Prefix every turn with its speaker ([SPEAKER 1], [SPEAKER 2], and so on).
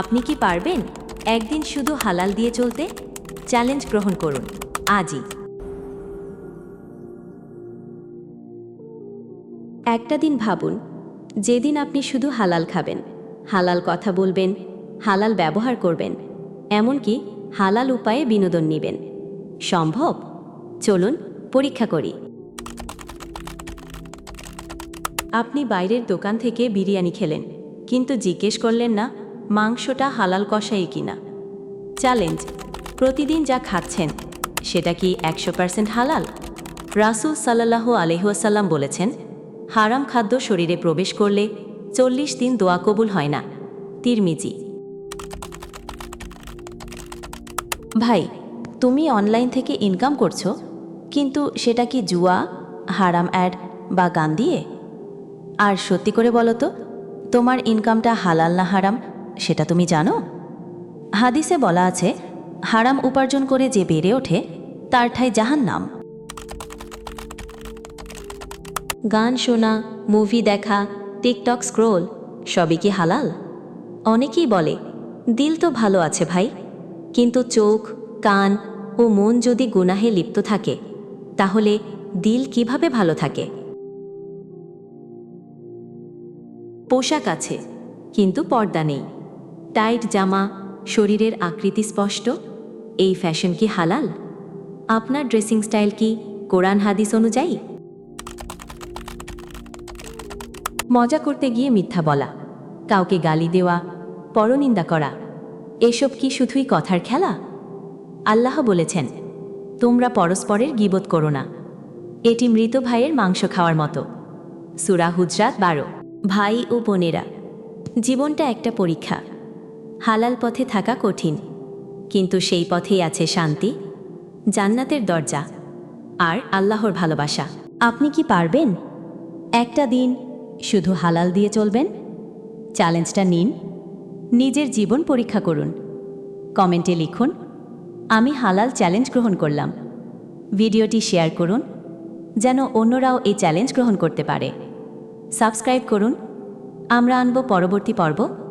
[SPEAKER 1] আপনি কি পারবেন একদিন শুধু হালাল দিয়ে চলতে? চ্যালেঞ্জ গ্রহণ করুন। আজই। একটা দিন ভাবুন, যেদিন আপনি শুধু হালাল খাবেন, হালাল কথা বলবেন, হালাল ব্যবহার করবেন, এমনকি হালাল উপায়ে বিনোদন নেবেন। সম্ভব? চলুন, পরীক্ষা করি। আপনি বাইরের দোকান থেকে বিরিয়ানি খেলেন, কিন্তু জিজ্ঞেস করলেন না মাংসটা হালাল কষাই কিনা। চ্যালেঞ্জ, প্রতিদিন যা খাচ্ছেন, সেটা কি একশো পার্সেন্ট হালাল? রাসুল সাল্লাহ আলহাসাল্লাম বলেছেন, হারাম খাদ্য শরীরে প্রবেশ করলে চল্লিশ দিন দোয়া কবুল হয় না। তিরমিজি। ভাই, তুমি অনলাইন থেকে ইনকাম করছ, কিন্তু সেটা কি জুয়া, হারাম অ্যাড বা গান দিয়ে? আর সত্যি করে বলো তো, তোমার ইনকামটা হালাল না হারাম সেটা তুমি জানো? হাদিসে বলা আছে, হারাম উপার্জন করে যে বেড়ে ওঠে, তার ঠাই জাহান নাম গান শোনা, মুভি দেখা, টিকটক স্ক্রোল, সবই কি হালাল? অনেকেই বলে, দিল তো ভালো আছে ভাই, কিন্তু চোখ, কান ও মন যদি গুনাহে লিপ্ত থাকে, তাহলে দিল কীভাবে ভালো থাকে? পোশাক আছে, কিন্তু পর্দা নেই। টাইট জামা, শরীরের আকৃতি স্পষ্ট? এই ফ্যাশন কি হালাল? আপনার ড্রেসিং স্টাইল কি কোরআন হাদিস অনুযায়ী? মজা করতে গিয়ে মিথ্যা বলা, কাউকে গালি দেওয়া, পরনিন্দা করা, এসব কি শুধুই কথার খেলা? আল্লাহ বলেছেন, তোমরা পরস্পরের গিবত করো না, এটি মৃত ভাইয়ের মাংস খাওয়ার মতো। সুরা হুজরাত বারো, ভাই ও বোনেরা, জীবনটা একটা পরীক্ষা। হালাল পথে থাকা কঠিন। কিন্তু সেই পথেই আছে শান্তি, জান্নাতের দরজা, আর আল্লাহর ভালোবাসা। আপনি কি পারবেন? একটা দিন শুধু হালাল দিয়ে চলবেন? চ্যালেঞ্জটা নিন। নিজের জীবন পরীক্ষা করুন। কমেন্টে লিখুন, আমি হালাল চ্যালেঞ্জ গ্রহণ করলাম। ভিডিওটি শেয়ার করুন, যেন অন্যরাও এই চ্যালেঞ্জ গ্রহণ করতে পারে। সাবস্ক্রাইব করুন। আমরা আনব পরবর্তী পর্ব।